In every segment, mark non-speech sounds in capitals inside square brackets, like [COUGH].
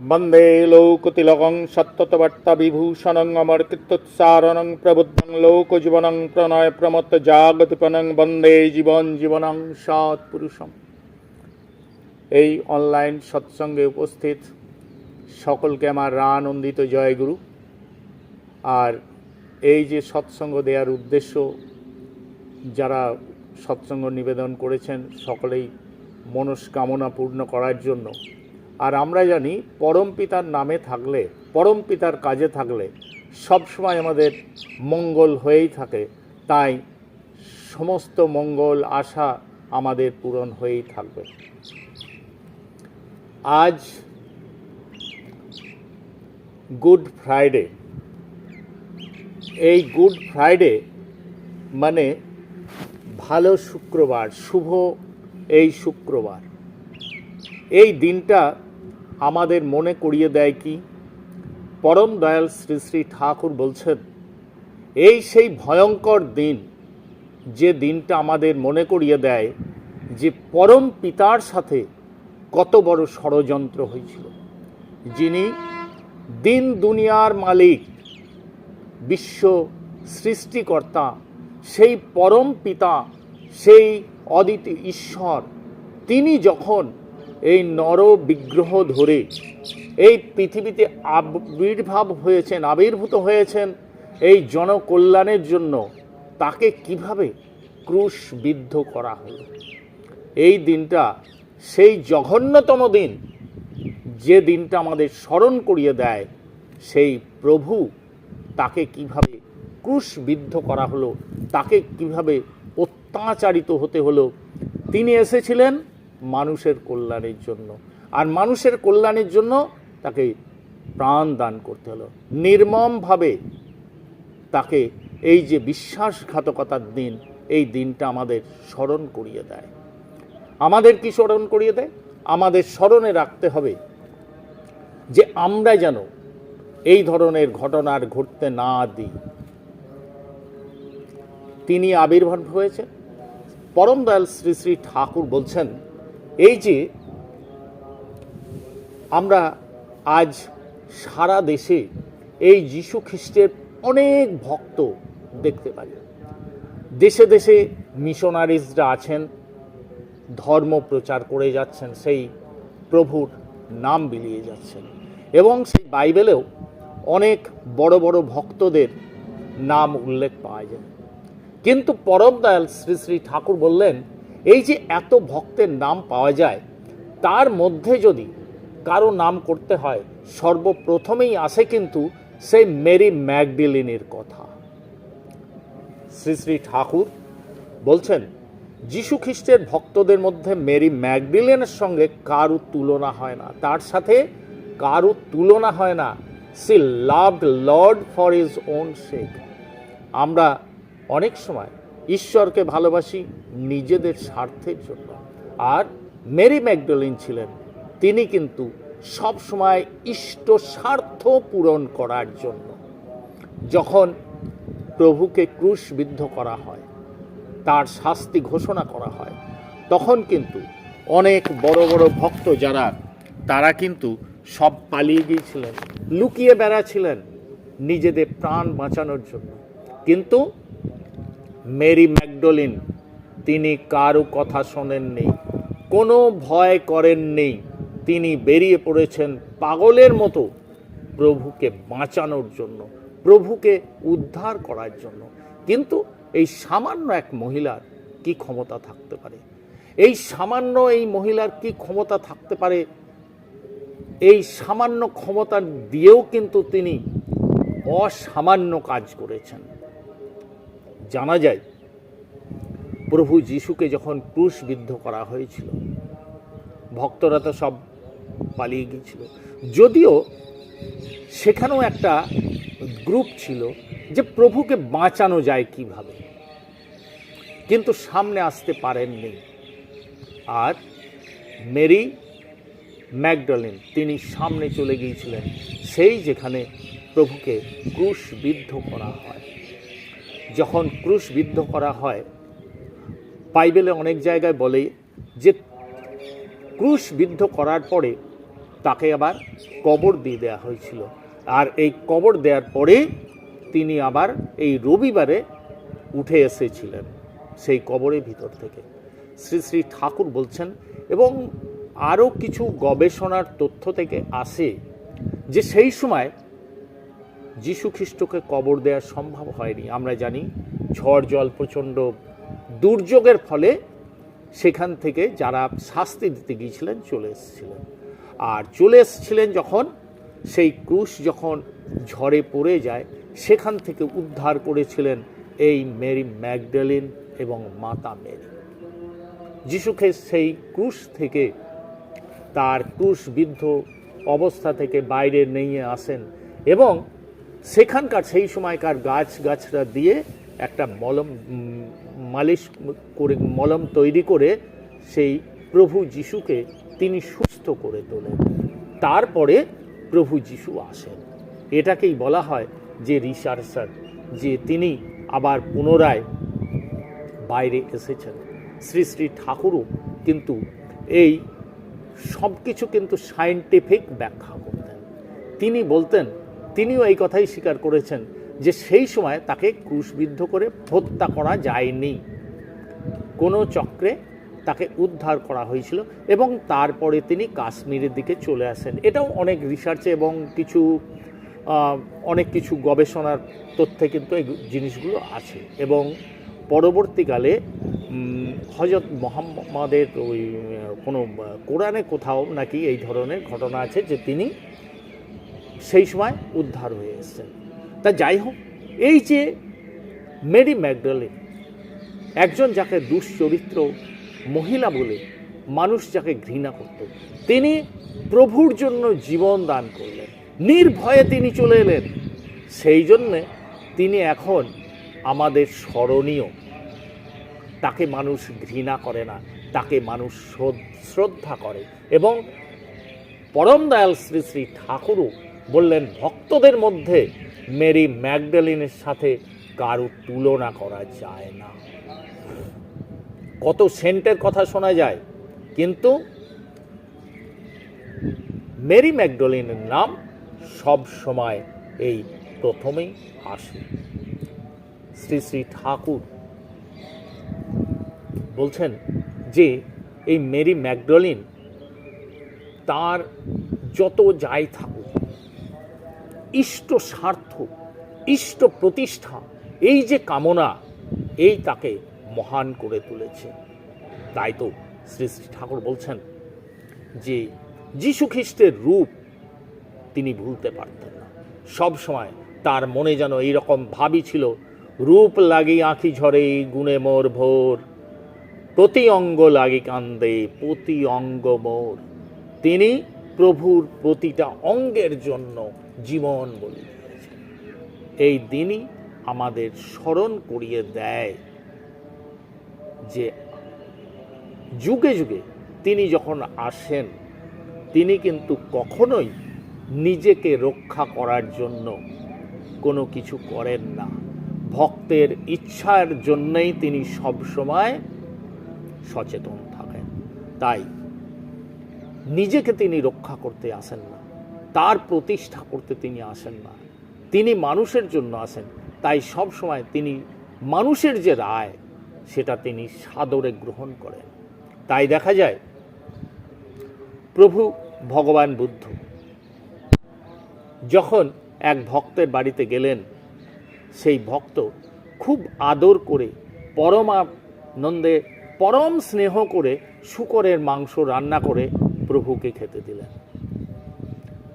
বন্দে লৌকতিলকং সত্যতবার্তাবিভূষণং অমরকৃত্যুৎসারণং প্রবুদ্ধং লোকজীবনং প্রণয় প্রমত্ত জাগতিপনং বন্দে জীবন জীবনং সৎপুরুষম এই অনলাইন সৎসঙ্গে উপস্থিত সকলকে আমার রানন্দিত জয়গুরু। আর এই যে সৎসঙ্গ দেওয়ার উদ্দেশ্য, যারা সৎসঙ্গ নিবেদন করেছেন, সকলেই মনস্কামনা পূর্ণ করার জন্য আর আমরা জানি পরম পিতার নামে থাকলে, পরম পিতার কাজে থাকলে সবসময় আমাদের মঙ্গল হয়েই থাকে। তাই সমস্ত মঙ্গল, আশা আমাদের পূরণ হয়েই থাকবে। আজ গুড ফ্রাইডে। এই গুড ফ্রাইডে মানে ভালো শুক্রবার, শুভ এই শুক্রবার। এই দিনটা আমাদের মনে করিয়ে দেয় কি? পরম দয়াল শ্রী শ্রী ঠাকুর বলছেন, এই সেই ভয়ঙ্কর দিন, যে দিনটা আমাদের মনে করিয়ে দেয় যে পরম পিতার সাথে কত বড় ষড়যন্ত্র হয়েছিল। যিনি দিন দুনিয়ার মালিক, বিশ্ব সৃষ্টিকর্তা, সেই পরম পিতা, সেই অদিতি ঈশ্বর, তিনি যখন এই নর বিগ্রহ ধরে। এই পৃথিবীতে আবির্ভাব হয়েছেন, আবির্ভূত হয়েছেন এই জনকল্যাণের জন্য। তাকে কীভাবে ক্রুশবিদ্ধ করা হলো? এই দিনটা সেই জঘন্যতম দিন। যে দিনটা আমাদের স্মরণ করিয়ে দেয়, সেই প্রভু তাকে কীভাবে ক্রুশবিদ্ধ করা হলো, তাকে কীভাবে অত্যাচারিত হতে হলো। তিনি এসেছিলেন মানুষের কল্যাণের জন্য। আর মানুষের কল্যাণের জন্য তাকে প্রাণ দান করতে হলো। নির্মমভাবে তাকে এই যে বিশ্বাসঘাতকতার দিন, এই দিনটা আমাদের স্মরণ করিয়ে দেয়। আমাদের কি স্মরণ করিয়ে দেয়? আমাদের স্মরণে রাখতে হবে যে আমরা যেন এই ধরনের ঘটনার ঘটতে না দিই। তিনি আবির্ভাব হয়েছেন। পরম দয়াল শ্রী শ্রী ঠাকুর বলছেন এই যে আমরা আজ সারা দেশে এই যীশু খ্রিস্টের অনেক ভক্ত দেখতে পাই। দেশে দেশে মিশনারিজরা আছেন, ধর্ম প্রচার করে যাচ্ছেন, সেই প্রভুর নাম বিলিয়ে যাচ্ছেন এবং সেই বাইবেলেও অনেক বড় বড় ভক্তদের নাম উল্লেখ পাওয়া যায়। কিন্তু পরম শ্রী শ্রী ঠাকুর বললেন এই যে এত ভক্তের নাম পাওয়া যায়, তার মধ্যে যদি কারও নাম করতে হয়, সর্বপ্রথমেই আসে কিন্তু সেই মেরি ম্যাকডিলিনের কথা। শ্রী শ্রী ঠাকুর বলছেন, যীশু খ্রিস্টের ভক্তদের মধ্যে মেরি ম্যাকডিলেনের সঙ্গে কারু তুলনা হয় না। তার সাথে কারু তুলনা হয় না। She love Lord for is own sake. আমরা অনেক সময় ঈশ্বরকে ভালোবাসি নিজেদের স্বার্থের জন্য। আর মেরি ম্যাকডলিন ছিলেন। তিনি কিন্তু সব সময় ইষ্ট স্বার্থ পূরণ করার জন্য। যখন প্রভুকে ক্রুশবিদ্ধ করা হয়, তার শাস্তি ঘোষণা করা হয়, তখন কিন্তু অনেক বড় বড় ভক্ত যারা, তারা কিন্তু সব পালিয়ে গিয়েছিলেন, লুকিয়ে বেড়াছিলেন নিজেদের প্রাণ বাঁচানোর জন্য। কিন্তু মেরি ম্যাকডোলিন, তিনি কারও কথা শোনেননি, কোনো ভয় করেননি, তিনি বেরিয়ে পড়েছেন পাগলের মতো প্রভুকে বাঁচানোর জন্য, প্রভুকে উদ্ধার করার জন্য। কিন্তু এই সামান্য এক মহিলার কি ক্ষমতা থাকতে পারে? এই সামান্য এই মহিলার কি ক্ষমতা থাকতে পারে? এই সামান্য ক্ষমতা দিয়েও কিন্তু তিনি অসামান্য কাজ করেছেন। জানা যায়, প্রভু যিশুকে যখন ক্রুশবিদ্ধ করা হয়েছিল, ভক্তরা তো সব পালিয়ে গিয়েছিল। যদিও সেখানেও একটা গ্রুপ ছিল যে প্রভুকে বাঁচানো যায় কীভাবে, কিন্তু সামনে আসতে পারেননি। আর মেরি ম্যাকডলিন, তিনি সামনে চলে গিয়েছিলেন, সেই যেখানে প্রভুকে ক্রুশবিদ্ধ করা হয়। যখন ক্রুশবিদ্ধ করা হয়, বাইবেলে অনেক জায়গায় বলে যে ক্রুশবিদ্ধ করার পরে তাকে আবার কবর দিয়ে দেওয়া হয়েছিল। আর এই কবর দেওয়ার পরে তিনি আবার এই রবিবারে উঠে এসেছিলেন সেই কবরের ভিতর থেকে। শ্রী শ্রী ঠাকুর বলছেন, এবং আরও কিছু গবেষণার তথ্য থেকে আসে যে সেই সময় যীশু খ্রিস্টকে কবর দেওয়া সম্ভব হয়নি। আমরা জানি ঝড় জল প্রচণ্ড দুর্যোগের ফলে সেখান থেকে যারা শাস্তি দিতে গিয়েছিলেন চলে এসেছিলেন। আর চলে এসেছিলেন যখন সেই ক্রুশ যখন ঝড়ে পড়ে যায়, সেখান থেকে উদ্ধার করেছিলেন এই মেরি ম্যাগডালিন এবং মাতা মেরি। যিশুকে সেই ক্রুশ থেকে, তার ক্রুশবিদ্ধ অবস্থা থেকে বাইরে নিয়ে আসেন এবং সেখানকার সেই সময়কার গাছ গাছরা দিয়ে একটা মলম মালিশ করে, মলম তৈরি করে সেই প্রভু যিশুকে তিনি সুস্থ করে তোলেন। তারপরে প্রভু যিশু আসেন। এটাকেই বলা হয় যে রিসার্সার, যে তিনি আবার পুনরায় বাইরে এসেছেন। শ্রী শ্রী ঠাকুরও কিন্তু এই সব কিছু কিন্তু সায়েন্টিফিক ব্যাখ্যা করতেন। তিনি বলতেন তিনিও এই কথাই স্বীকার করেছেন যে সেই সময় তাকে ক্রুশবিদ্ধ করে হত্যা করা যায়নি। কোনো চক্রে তাকে উদ্ধার করা হয়েছিল এবং তারপরে তিনি কাশ্মীরের দিকে চলে আসেন। এটাও অনেক রিসার্চে এবং কিছু অনেক কিছু গবেষণার তথ্যে কিন্তু এই জিনিসগুলো আছে এবং পরবর্তীকালে হজরত মোহাম্মদের ওই, কোনো কোরআনে কোথাও নাকি এই ধরনের ঘটনা আছে যে তিনি সেই সময় উদ্ধার হয়ে এসেছেন তা যাই হোক, এই যে মেরি ম্যাকডালিন, একজন যাকে দুশ্চরিত্র মহিলা বলে মানুষ যাকে ঘৃণা করত, তিনি প্রভুর জন্য জীবন দান করলেন। নির্ভয়ে তিনি চলে এলেন। সেই জন্যে তিনি এখন আমাদের স্মরণীয়। তাকে মানুষ ঘৃণা করে না, তাকে মানুষ শ্রদ্ধা করে এবং পরম দয়াল শ্রী শ্রী ঠাকুরও বললেন, ভক্তদের মধ্যে মেরি ম্যাগডালিনের সাথে কারও তুলনা করা যায় না। কত সেন্টের কথা শোনা যায়, কিন্তু মেরি ম্যাকডলিনের নাম সব সময় এই প্রথমেই আসে। শ্রী শ্রী ঠাকুর বলছেন যে, এই মেরি ম্যাকডলিন তার যত যাই থাকুক ইষ্ট স্বার্থ, ইষ্ট প্রতিষ্ঠা, এই যে কামনা, এই তাকে মহান করে তুলেছে। তাই তো শ্রী শ্রী ঠাকুর বলছেন যে যীশু খ্রিস্টের রূপ তিনি ভুলতে পারতেন না। সব সময় তার মনে যেন এইরকম ভাবই ছিল, রূপ লাগি আঁখি ঝরে গুণে মোর ভোর, প্রতি অঙ্গ লাগি কান্দে, প্রতি অঙ্গ মোর। তিনি প্রভুর প্রতিটা অঙ্গের জন্য জীবন বলি। এই দিনই আমাদের স্মরণ করিয়ে দেয় যে যুগে যুগে তিনি যখন আসেন, তিনি কিন্তু কখনোই নিজেকে রক্ষা করার জন্য কোনো কিছু করেন না। ভক্তের ইচ্ছার জন্যই তিনি সবসময় সচেতন থাকেন। তাই নিজেকে তিনি রক্ষা করতে আসেন না। তার প্রতিষ্ঠা করতে তিনি আসেন না। তিনি মানুষের জন্য আসেন। তাই সব সময় তিনি মানুষের যে রায়, সেটা তিনি সাদরে গ্রহণ করেন। তাই দেখা যায়, প্রভু ভগবান বুদ্ধ যখন এক ভক্তের বাড়িতে গেলেন, সেই ভক্ত খুব আদর করে পরমানন্দে পরম স্নেহ করে শুকরের মাংস রান্না করে প্রভুকে খেতে দিলেন।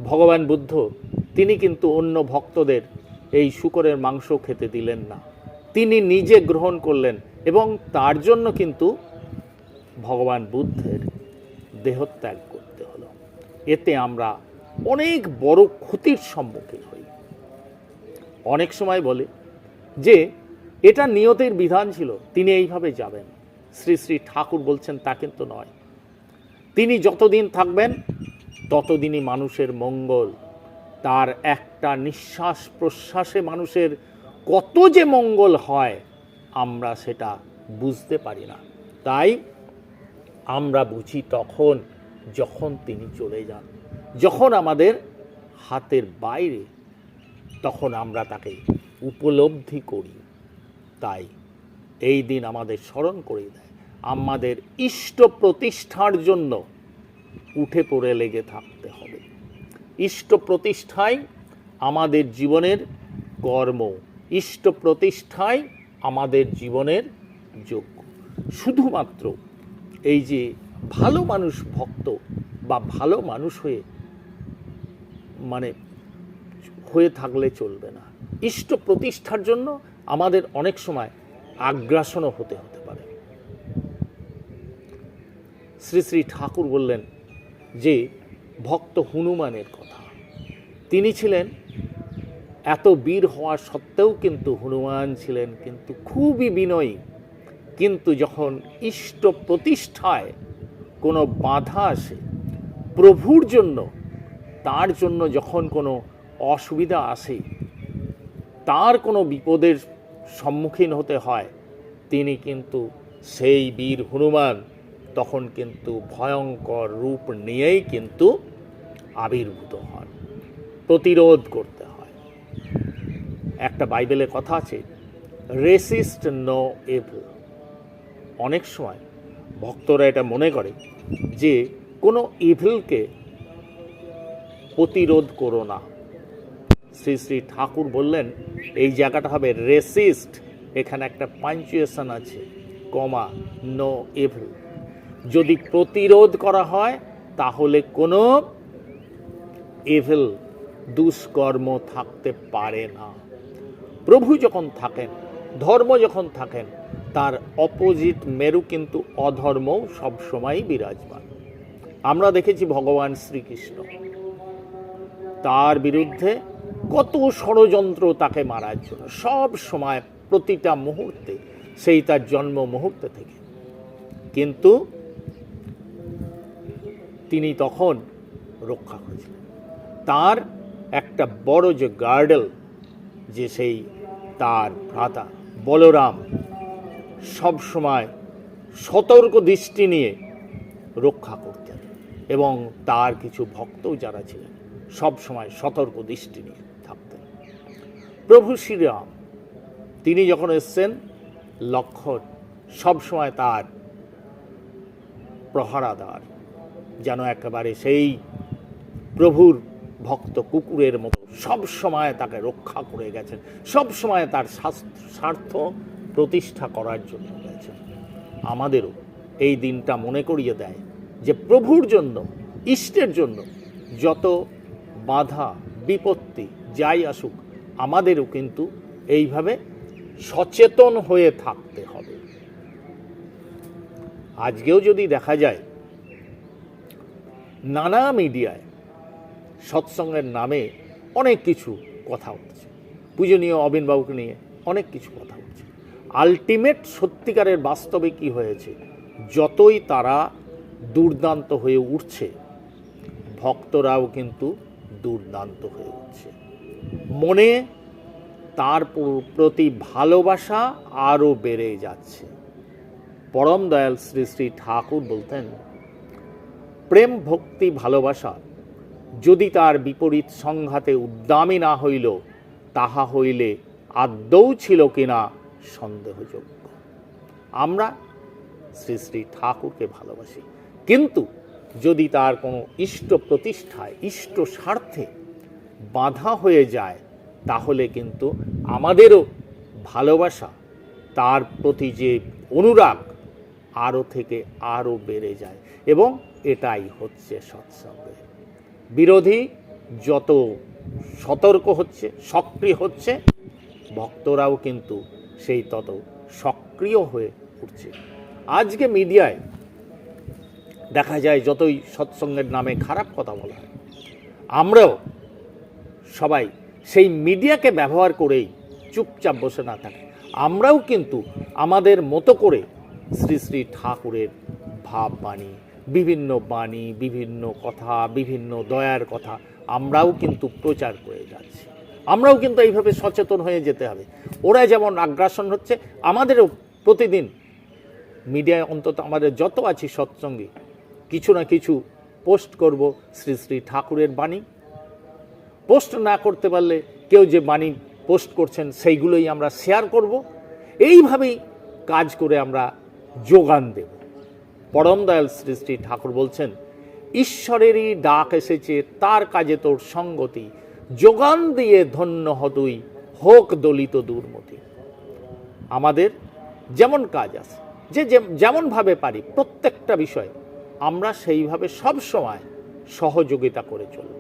ভগবান বুদ্ধ, তিনি কিন্তু অন্য ভক্তদের এই শুকরের মাংস খেতে দিলেন না। তিনি নিজে গ্রহণ করলেন এবং তার জন্য কিন্তু ভগবান বুদ্ধের দেহত্যাগ করতে হলো। এতে আমরা অনেক বড় ক্ষতির সম্মুখীন হই। অনেক সময় বলে যে, এটা নিয়তের বিধান ছিল, তিনি এইভাবে যাবেন। শ্রী শ্রী ঠাকুর বলছেন তা কিন্তু নয়। তিনি যতদিন থাকবেন ততদিনই মানুষের মঙ্গল, তার একটা নিঃশ্বাস প্রশ্বাসে মানুষের কত যে মঙ্গল হয়, আমরা সেটা বুঝতে পারি না। তাই আমরা বুঝি তখন যখন তিনি চলে যান, যখন আমাদের হাতের বাইরে, তখন আমরা তাকে উপলব্ধি করি। তাই এই দিন আমাদের স্মরণ করে দেয়। আমাদের ইষ্ট প্রতিষ্ঠার জন্য উঠে পড়ে লেগে থাকতে হবে। ইষ্ট প্রতিষ্ঠাই আমাদের জীবনের কর্ম। ইষ্ট প্রতিষ্ঠাই আমাদের জীবনের যোগ্য। শুধুমাত্র এই যে ভালো মানুষ ভক্ত বা ভালো মানুষ হয়ে মানে হয়ে থাকলে চলবে না। ইষ্ট প্রতিষ্ঠার জন্য আমাদের অনেক সময় আগ্রাসনও হতে হতে পারে। শ্রী শ্রী ঠাকুর বললেন যে ভক্ত হনুমানের কথা। তিনি ছিলেন এত বীর হওয়া সত্ত্বেও কিন্তু হনুমান ছিলেন কিন্তু খুবই বিনয়ী। কিন্তু যখন ইষ্ট প্রতিষ্ঠায় কোনো বাধা আসে প্রভুর জন্য, তার জন্য যখন কোনো অসুবিধা আসে, তার কোনো বিপদের সম্মুখীন হতে হয়, তিনি কিন্তু সেই বীর হনুমান তখন কিন্তু ভয়ঙ্কর রূপ নিয়েই কিন্তু আবির্ভূত হন। প্রতিরোধ করতে হয়। একটা বাইবেলের কথা আছে, রেসিস্ট নো এভল অনেক সময় ভক্তরা এটা মনে করে যে কোনো ইভিলকে প্রতিরোধ করো না। শ্রী শ্রী ঠাকুর বললেন, এই জায়গাটা হবে রেসিস্ট। এখানে একটা পাঞ্চুয়েশন আছে, কমা, নো এভল যদি প্রতিরোধ করা হয়, তাহলে কোনো এভেল দুষ্কর্ম থাকতে পারে না। প্রভু যখন থাকেন, ধর্ম যখন থাকেন, তার অপোজিট মেরু কিন্তু অধর্মও সবসময়ই বিরাজমান। আমরা দেখেছি ভগবান শ্রীকৃষ্ণ। তার বিরুদ্ধে কত ষড়যন্ত্র তাকে মারার জন্য, সব সময় প্রতিটা মুহূর্তে, সেই তার জন্ম মুহূর্তে থেকে। কিন্তু তিনি তখন রক্ষা করেছিলেন। তার একটা বড় যে গার্ডেল, যে সেই তার ভ্রাতা বলরাম সব সময় সতর্ক দৃষ্টি নিয়ে রক্ষা করতেন এবং তার কিছু ভক্তও যারা ছিলেন সব সময় সতর্ক দৃষ্টি নিয়ে থাকতেন। প্রভু শ্রীরাম, তিনি যখন এসছেন, লক্ষণ সব সময় তার প্রহারাদার যেন একেবারে সেই প্রভুর ভক্ত কুকুরের মতো সব সময় তাকে রক্ষা করে গেছেন, সব সময় তার স্বার্থ প্রতিষ্ঠা করার জন্য গেছেন। আমাদেরও এই দিনটা মনে করিয়ে দেয় যে প্রভুর জন্য, ইষ্টের জন্য যত বাধা, বিপত্তি যাই আসুক, আমাদেরও কিন্তু এইভাবে সচেতন হয়ে থাকতে হবে। আজকেও যদি দেখা যায় নানা মিডিয়ায় সৎসঙ্গের নামে অনেক কিছু কথা হচ্ছে পূজনীয় অবিনবাবুকে নিয়ে অনেক কিছু কথা হচ্ছে আলটিমেট সত্যিকারের বাস্তবে কি হয়েছে? যতই তারা দুর্দান্ত হয়ে উঠছে, ভক্তরাও কিন্তু দুর্দান্ত হয়ে উঠছে। মনে তার প্রতি ভালোবাসা আরও বেড়ে যাচ্ছে। পরম দয়াল শ্রী শ্রী ঠাকুর বলতেন প্রেম ভক্তি ভালোবাসা। যদি তার বিপরীত সংঘাতে উদ্দামী না হইল, তাহা হইলে আদৌ ছিল কিনা সন্দেহযোগ্য। আমরা শ্রী শ্রী ঠাকুরকে ভালোবাসি। কিন্তু যদি তার কোনো ইষ্ট প্রতিষ্ঠায় ইষ্ট স্বার্থে বাধা হয়ে যায়, তাহলে কিন্তু আমাদেরও ভালোবাসা তার প্রতি যে অনুরাগ আরও থেকে আরও বেড়ে যায় এবং এটাই হচ্ছে সৎসঙ্গে। বিরোধী যত সতর্ক হচ্ছে, সক্রিয় হচ্ছে, ভক্তরাও কিন্তু সেই তত সক্রিয় হয়ে উঠছে। আজকে মিডিয়ায় দেখা যায় যতই সৎসঙ্গের নামে খারাপ কথা বলা হয়, আমরাও সবাই সেই মিডিয়াকে ব্যবহার করেই চুপচাপ বসে না থাকে। আমরাও কিন্তু আমাদের মতো করে শ্রী শ্রী ঠাকুরের ভাব বাণী, বিভিন্ন বাণী, বিভিন্ন কথা, বিভিন্ন দয়ার কথা আমরাও কিন্তু প্রচার করে যাচ্ছি। আমরাও কিন্তু এইভাবে সচেতন হয়ে যেতে হবে। ওরা যেমন আগ্রাসন হচ্ছে, আমাদেরও প্রতিদিন মিডিয়ায় অন্তত আমাদের যত আছি সৎসঙ্গী, কিছু না কিছু পোস্ট করব শ্রী শ্রী ঠাকুরের বাণী। পোস্ট না করতে পারলে কেউ যে বাণী পোস্ট করছেন সেইগুলোই আমরা শেয়ার করব। এইভাবেই কাজ করে আমরা যোগান দেব। পরম দয়াল শ্রী শ্রী ঠাকুর বলছেন, ঈশ্বরেরই ডাক এসেছে, তার কাজে তোর সঙ্গতি। যোগান দিয়ে ধন্য হতুই হোক দলিত দুর্মতি। আমাদের যেমন কাজ আছে যে যেমনভাবে পারি প্রত্যেকটা বিষয়, আমরা সেইভাবে সব সময় সহযোগিতা করে চলব।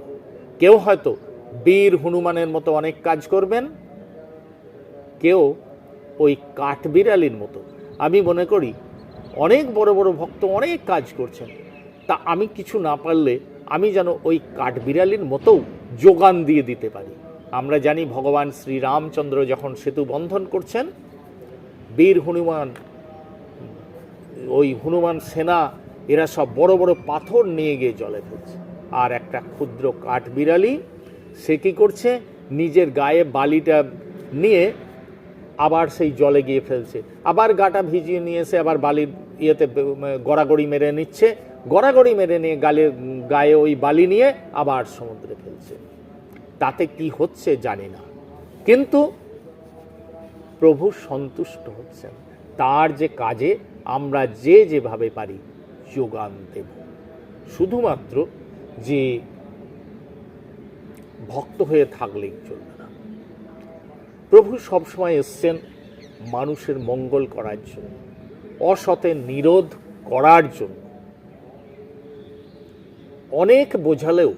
কেউ হয়তো বীর হনুমানের মতো অনেক কাজ করবেন, কেউ ওই কাঠবিড়ালির মতো আমি মনে করি অনেক বড় বড় ভক্ত অনেক কাজ করছেন। তা আমি কিছু না পারলে আমি যেন ওই কাঠবিড়ালির মতোও যোগান দিয়ে দিতে পারি। আমরা জানি ভগবান শ্রীরামচন্দ্র যখন সেতু বন্ধন করছেন, বীর হনুমান, ওই হনুমান সেনা, এরা সব বড় বড় পাথর নিয়ে গিয়ে জলে ফেলছে। আর একটা ক্ষুদ্র কাঠবিড়ালি, সে কী করছে? নিজের গায়ে বালিটা নিয়ে আবার সেই জলে গিয়ে ফেলছে। আবার গাটা ভিজিয়ে নিয়ে এসে আবার বালির ইয়েতে গড়াগড়ি মেরে নিচ্ছে। গড়াগড়ি মেরে নিয়ে গালে, গায়ে ওই বালি নিয়ে আবার সমুদ্রে ফেলছে। তাতে কি হচ্ছে জানি না। কিন্তু প্রভু সন্তুষ্ট হচ্ছেন। তার যে কাজে আমরা যে যেভাবে পারি যোগান দেব। শুধুমাত্র যে ভক্ত হয়ে থাকলেই চলবে। প্রভু সবসময় এসছেন মানুষের মঙ্গল করার জন্য অসতের নিরোধ করার জন্য। অনেক বোঝালেও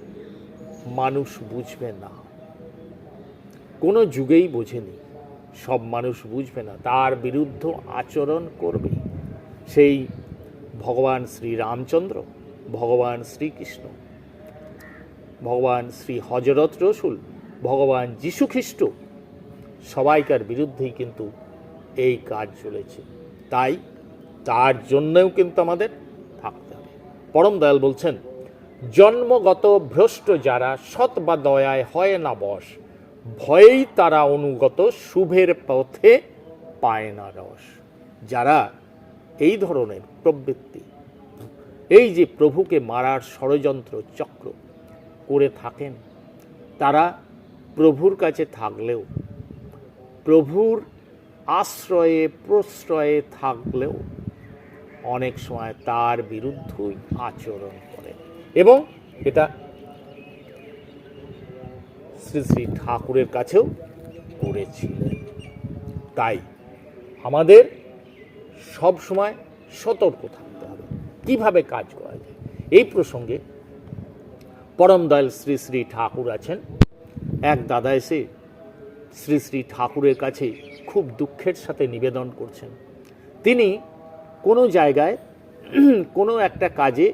মানুষ বুঝবে না। কোনো যুগেই বোঝেনি, সব মানুষ বুঝবে না, তার বিরুদ্ধ আচরণ করবে। সেই ভগবান শ্রী রামচন্দ্র, ভগবান শ্রীকৃষ্ণ, ভগবান শ্রী হজরত রসুল, ভগবান যীশু খ্রিস্ট সবাইকার বিরুদ্ধেই কিন্তু এই কাজ চলেছে। তাই তার জন্যেও কিন্তু আমাদের থাকতে হবে। পরম দয়াল বলছেন, জন্মগত ভ্রষ্ট যারা সৎ বা দয়ায় হয় না বশ, ভয়েই তারা অনুগত শুভের পথে পায় না রস। যারা এই ধরনের প্রবৃত্তি, এই যে প্রভুকে মারার ষড়যন্ত্র চক্র করে থাকেন, তারা প্রভুর কাছে থাকলেও প্রভুর আশ্রয়ে, প্রশ্রয়ে থাকলেও অনেক সময় তার বিরুদ্ধই আচরণ করে। এবং এটা শ্রী শ্রী ঠাকুরের কাছেও করেছিলেন। তাই আমাদের সব সময় সতর্ক থাকতে হবে। কীভাবে কাজ করা যায়? এই প্রসঙ্গে পরম দয়াল শ্রী শ্রী ঠাকুর আছেন। এক দাদা এসে শ্রী শ্রী ঠাকুরের কাছে খুব দুঃখের সাথে নিবেদন করছেন। তিনি কোনো জায়গায় [CLEARS THROAT] কোনো একটা কাজে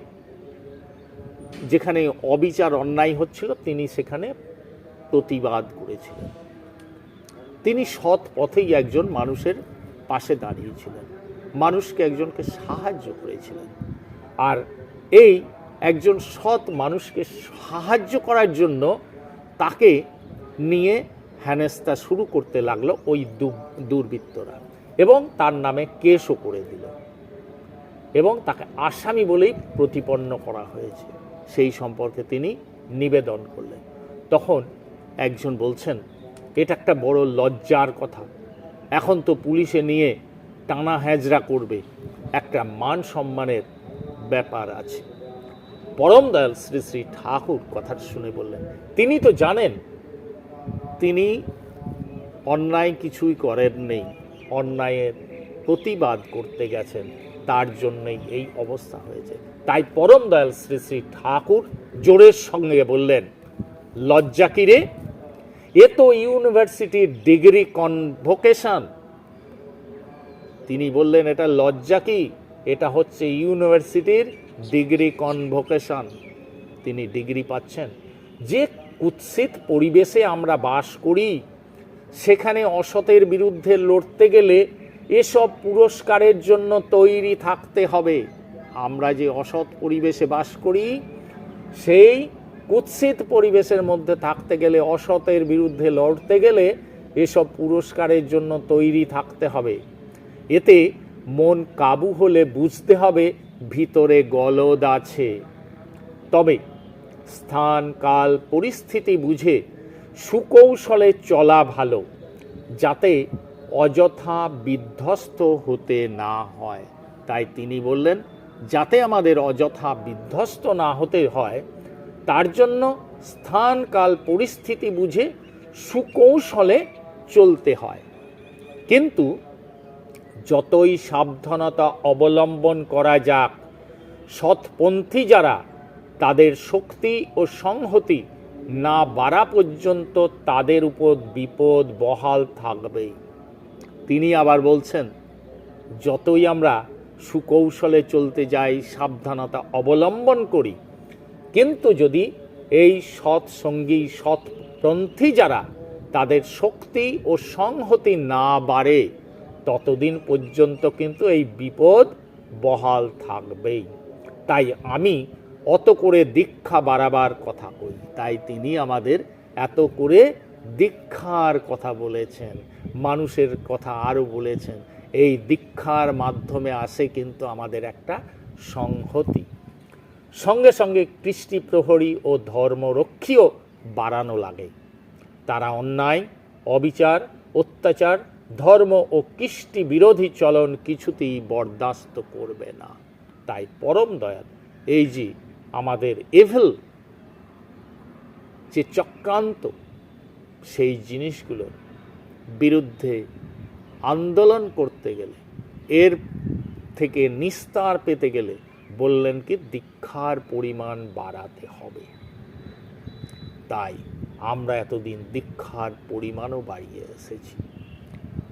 যেখানে অবিচার, অন্যায় হচ্ছিল, তিনি সেখানে প্রতিবাদ করেছিলেন। তিনি সৎ পথেই একজন মানুষের পাশে দাঁড়িয়েছিলেন। মানুষকে একজনকে সাহায্য করেছিলেন। আর এই একজন সৎ মানুষকে সাহায্য করার জন্য তাকে নিয়ে হেনস্তা শুরু করতে লাগল ওই দুর্বৃত্তরা এবং তার নামে কেসও করে দিল। এবং তাকে আসামি বলেই প্রতিপন্ন করা হয়েছে। সেই সম্পর্কে তিনি নিবেদন করলেন। তখন একজন বলছেন, এটা একটা বড় লজ্জার কথা। এখন তো পুলিশে নিয়ে টানা হ্যাজরা করবে। একটা মান সম্মানের ব্যাপার আছে। পরম দয়াল শ্রী শ্রী ঠাকুর কথাটা শুনে বললেন, তিনি তো জানেন তিনি অন্যায় কিছুই করেন নেই, অন্যায়ের প্রতিবাদ করতে গেছেন, তার জন্যই এই অবস্থা হয়েছে। তাই পরম দয়াল শ্রী শ্রী ঠাকুর জোরের সঙ্গে বললেন, লজ্জা কি রে? এ তো ইউনিভার্সিটির ডিগ্রি কনভোকেশন। তিনি বললেন, এটা লজ্জা কি? এটা হচ্ছে ইউনিভার্সিটির ডিগ্রি কনভোকেশন। তিনি ডিগ্রি পাচ্ছেন। যে কুৎসিত পরিবেশে আমরা বাস করি, সেখানে অসতের বিরুদ্ধে লড়তে গেলে এসব পুরস্কারের জন্য তৈরি থাকতে হবে। আমরা যে অসৎ পরিবেশে বাস করি, সেই কুৎসিত পরিবেশের মধ্যে থাকতে গেলে, অসতের বিরুদ্ধে লড়তে গেলে এসব পুরস্কারের জন্য তৈরি থাকতে হবে। এতে মন কাবু হলে বুঝতে হবে ভিতরে গলদ আছে। তবে স্থান, কাল, পরিস্থিতি বুঝে সুকৌশলে চলা ভালো, যাতে অযথা বিধ্বস্ত হতে না হয়। তাই তিনি বললেন, যাতে আমাদের অযথা বিধ্বস্ত না হতে হয়, তার জন্য স্থান, কাল, পরিস্থিতি বুঝে সুকৌশলে চলতে হয়। কিন্তু যতই সাবধানতা অবলম্বন করা যাক, সৎপন্থী যারা তাদের শক্তি ও সংহতি না বাড়া পর্যন্ত তাদের উপর বিপদ বহাল থাকবেই। তিনি আবার বলছেন, যতই আমরা সুকৌশলে চলতে যাই, সাবধানতা অবলম্বন করি। কিন্তু যদি এই সৎসঙ্গী সৎপন্থী যারা তাদের শক্তি ও সংহতি না বাড়ে, ততদিন পর্যন্ত কিন্তু এই বিপদ বহাল থাকবেই। তাই আমি অত করে দীক্ষা বাড়াবার কথা কই। তাই তিনি আমাদের এত করে দীক্ষার কথা বলেছেন, মানুষের কথা আরও বলেছেন। এই দীক্ষার মাধ্যমে আসে কিন্তু আমাদের একটা সংহতি। সঙ্গে সঙ্গে কৃষ্টি প্রহরী ও ধর্মরক্ষীও বাড়ানো লাগে। তারা অন্যায়, অবিচার, অত্যাচার, ধর্ম ও কৃষ্টি বিরোধী চলন কিছুতেই বরদাস্ত করবে না। তাই পরম দয়াল, এই যে আমাদের এভেল যে চক্রান্ত, সেই জিনিসগুলোর বিরুদ্ধে আন্দোলন করতে গেলে, এর থেকে নিস্তার পেতে গেলে বললেন কি, দীক্ষার পরিমাণ বাড়াতে হবে। তাই আমরা এতদিন দীক্ষার পরিমাণও বাড়িয়ে এসেছি।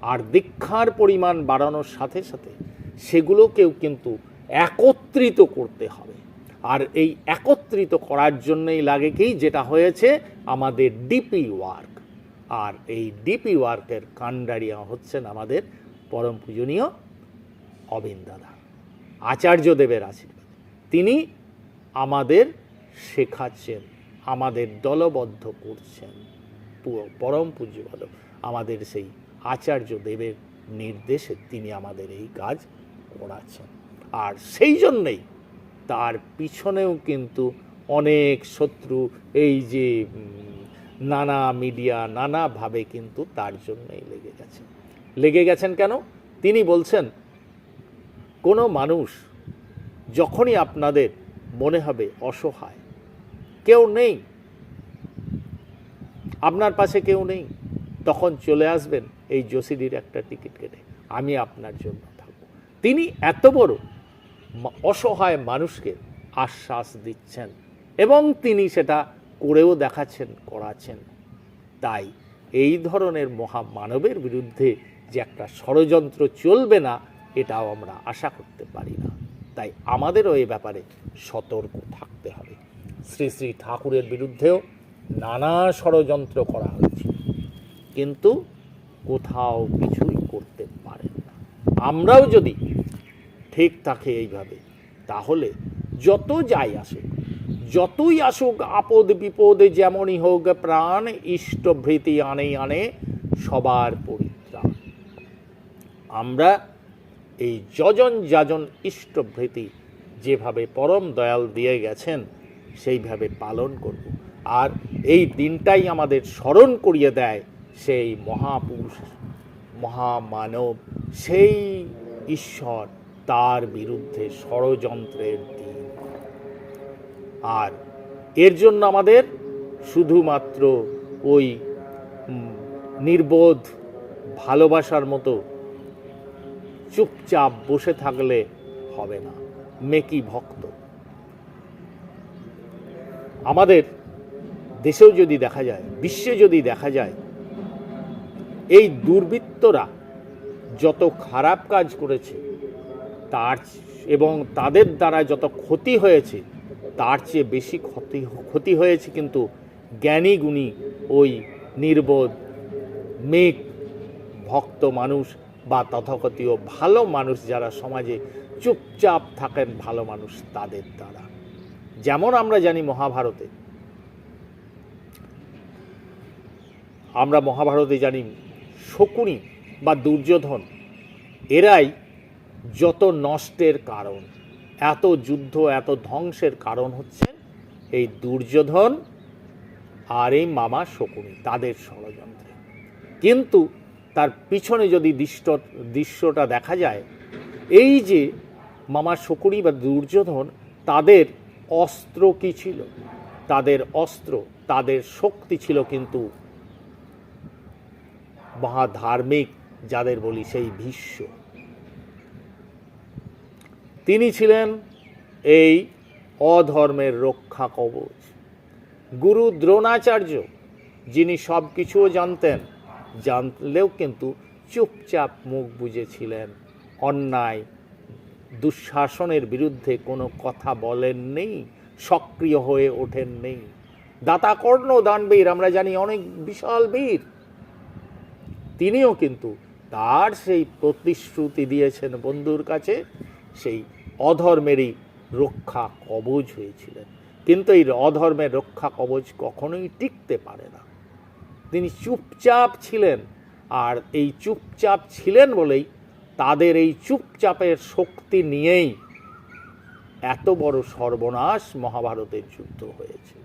আর দীক্ষার পরিমাণ বাড়ানোর সাথে সাথে সেগুলোকেও কিন্তু একত্রিত করতে হবে। আর এই একত্রিত করার জন্যই লাগে কি? যেটা হয়েছে আমাদের ডিপি ওয়ার্ক আর এই ডিপি ওয়ার্কের কাণ্ডারিয়া হচ্ছেন আমাদের পরম পূজনীয় অবিন দাদা আচার্য দেবের আশীর্বাদ। তিনি আমাদের শেখাচ্ছেন, আমাদের দলবদ্ধ করছেন। পরম পূজ্যপদ আমাদের সেই আচার্য দেবের নির্দেশে তিনি আমাদের এই কাজ করাচ্ছেন। আর সেই জন্যেই তার পিছনেও কিন্তু অনেক শত্রু এই যে নানা মিডিয়া নানাভাবে কিন্তু তার জন্যই লেগে গেছে। লেগে গেছেন কেন? তিনি বলছেন, কোনো মানুষ যখনই আপনাদের মনে হবে অসহায়, কেউ নেই, আপনার পাশে কেউ নেই, তখন চলে আসবেন এই যোশীডির একটা টিকিট কেটে। আমি আপনার জন্য থাকব। তিনি এত বড় অসহায় মানুষকে আশ্বাস দিচ্ছেন এবং তিনি সেটা করেও দেখাচ্ছেন, করাচ্ছেন। তাই এই ধরনের মহামানবের বিরুদ্ধে যে একটা ষড়যন্ত্র চলবে না, এটাও আমরা আশা করতে পারি না। তাই আমাদেরও এ ব্যাপারে সতর্ক থাকতে হবে। শ্রী শ্রী ঠাকুরের বিরুদ্ধেও নানা ষড়যন্ত্র করা হয়েছে, কিন্তু কোথাও কিছুই করতে পারেন না। আমরাও যদি ঠিক থাকে এইভাবে। তাহলে যত যাই আসুক, যতই আসুক আপদ বিপদে যেমনই হোক, প্রাণ ইষ্টভৃতি আনে আনে সবার পরিত্রাণ। আমরা এই যজন যাজন ইষ্টভৃতি যেভাবে পরম দয়াল দিয়ে গেছেন, সেইভাবে পালন করব। আর এই দিনটাই আমাদের স্মরণ করিয়ে দেয় সেই মহাপুরুষ, মহামানব, সেই ঈশ্বর। তার বিরুদ্ধে ষড়যন্ত্রের দিন। আর এর জন্য আমাদের শুধুমাত্র ওই নির্বোধ ভালোবাসার মতো চুপচাপ বসে থাকলে হবে না। মেকি ভক্ত? আমাদের দেশেও যদি দেখা যায়, বিশ্বে যদি দেখা যায়, এই দুর্বৃত্তরা যত খারাপ কাজ করেছে তার এবং তাদের দ্বারা যত ক্ষতি হয়েছে, তার চেয়ে বেশি ক্ষতি ক্ষতি হয়েছে কিন্তু জ্ঞানী গুণী ওই নির্বোধ মেঘ ভক্ত মানুষ বা তথাকথিত ভালো মানুষ যারা সমাজে চুপচাপ থাকেন, ভালো মানুষ তাদের দ্বারা। যেমন আমরা জানি মহাভারতে, আমরা মহাভারতে জানি শকুনি বা দুর্যোধন, এরাই যত নষ্টের কারণ, এত যুদ্ধ, এত ধ্বংসের কারণ হচ্ছে এই দুর্যোধন আর এই মামা শকুনি, তাদের ষড়যন্ত্রে। কিন্তু তার পিছনে যদি দৃষ্ট, দৃশ্যটা দেখা যায়, এই যে মামা শকুনি বা দুর্যোধন, তাদের অস্ত্র কি ছিল? তাদের অস্ত্র, তাদের শক্তি ছিল কিন্তু মহাধার্মিক, যাদের বলি সেই ভীষ্ম। তিনি ছিলেন এই অধর্মের রক্ষা কবচ। গুরু দ্রোণাচার্য, যিনি সব কিছুও জানতেন, জানলেও কিন্তু চুপচাপ মুখ বুঝেছিলেন অন্যায়, দুঃশাসনের বিরুদ্ধে কোনো কথা বলেননি, সক্রিয় হয়ে ওঠেননি। দাতা কর্ণ দানবীর, আমরা জানি অনেক বিশাল বীর। তিনিও কিন্তু তার সেই প্রতিশ্রুতি দিয়েছেন বন্ধুর কাছে, সেই অধর্মেরই রক্ষা কবজ হয়েছিলেন। কিন্তু এই অধর্মের রক্ষা কবচ কখনোই টিকতে পারে না। তিনি চুপচাপ ছিলেন আর এই চুপচাপ ছিলেন বলেই তাদের এই চুপচাপের শক্তি নিয়েই এত বড় সর্বনাশ মহাভারতের যুদ্ধ হয়েছে।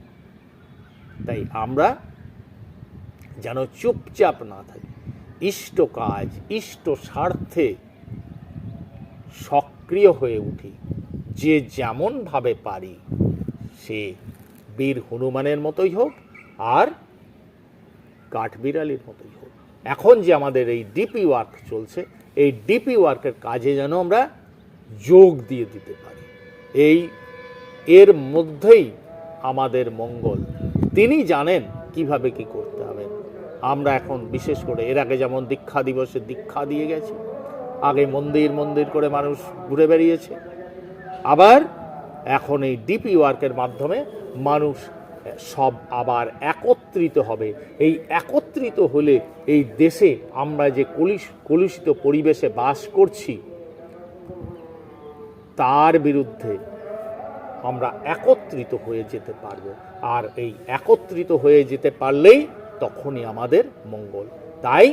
তাই আমরা যেন চুপচাপ না থাকি, ইষ্ট কাজ, ইষ্ট স্বার্থে সক্রিয় হয়ে উঠি। যে যেমনভাবে পারি, সে বীর হনুমানের মতোই হোক আর কাঠবিড়ালির মতোই হোক। এখন যে আমাদের এই ডিপি ওয়ার্ক চলছে, এই ডিপি ওয়ার্কের কাজে যেন আমরা যোগ দিয়ে দিতে পারি। এই, এর মধ্যেই আমাদের মঙ্গল। তিনি জানেন কীভাবে কি করতে হবে। আমরা এখন বিশেষ করে এর আগে যেমন দীক্ষা দিবসে দীক্ষা দিয়ে গেছে আগে মন্দির মন্দির করে মানুষ ঘুরে বেরিয়েছে আবার এখন এই ডিপি ওয়ার্কের মাধ্যমে মানুষ সব আবার একত্রিত হবে। এই একত্রিত হলে এই দেশে আমরা যে কলুষ, কলুষিত পরিবেশে বাস করছি, তার বিরুদ্ধে আমরা একত্রিত হয়ে যেতে পারব। আর এই একত্রিত হয়ে যেতে পারলেই তখনই আমাদের মঙ্গল। তাই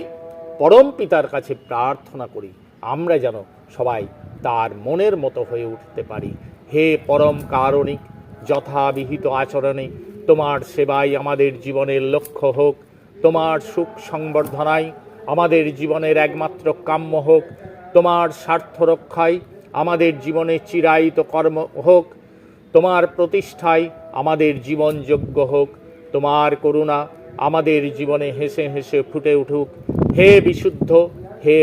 পরম পিতার কাছে প্রার্থনা করি আমরা যেন সবাই তার মনের মতো হয়ে উঠতে পারি। হে পরম কারণিক, যথাবিহিত আচরণে তোমার সেবাই আমাদের জীবনের লক্ষ্য হোক, তোমার সুখ সংবর্ধনায় আমাদের জীবনের একমাত্র কাম্য হোক, তোমার স্বার্থ রক্ষায় আমাদের জীবনে চিরায়িত কর্ম হোক, তোমার প্রতিষ্ঠায় আমাদের জীবনযোগ্য হোক, তোমার করুণা আমাদের জীবনে হেসে হেসে ফুটে উঠুক। হে বিশুদ্ধ, হে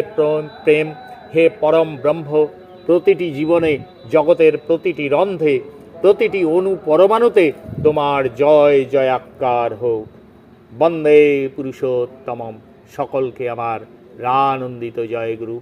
প্রেম হে পরম ব্রহ্ম, প্রতিটি জীবনে জগতের প্রতিটি রন্ধে, প্রতিটি অনু পরমাণুতে তোমার জয় জয়াক্কার হোক। বন্দে পুরুষোত্তমম। সকলকে আমার রানন্দিত জয় গুরু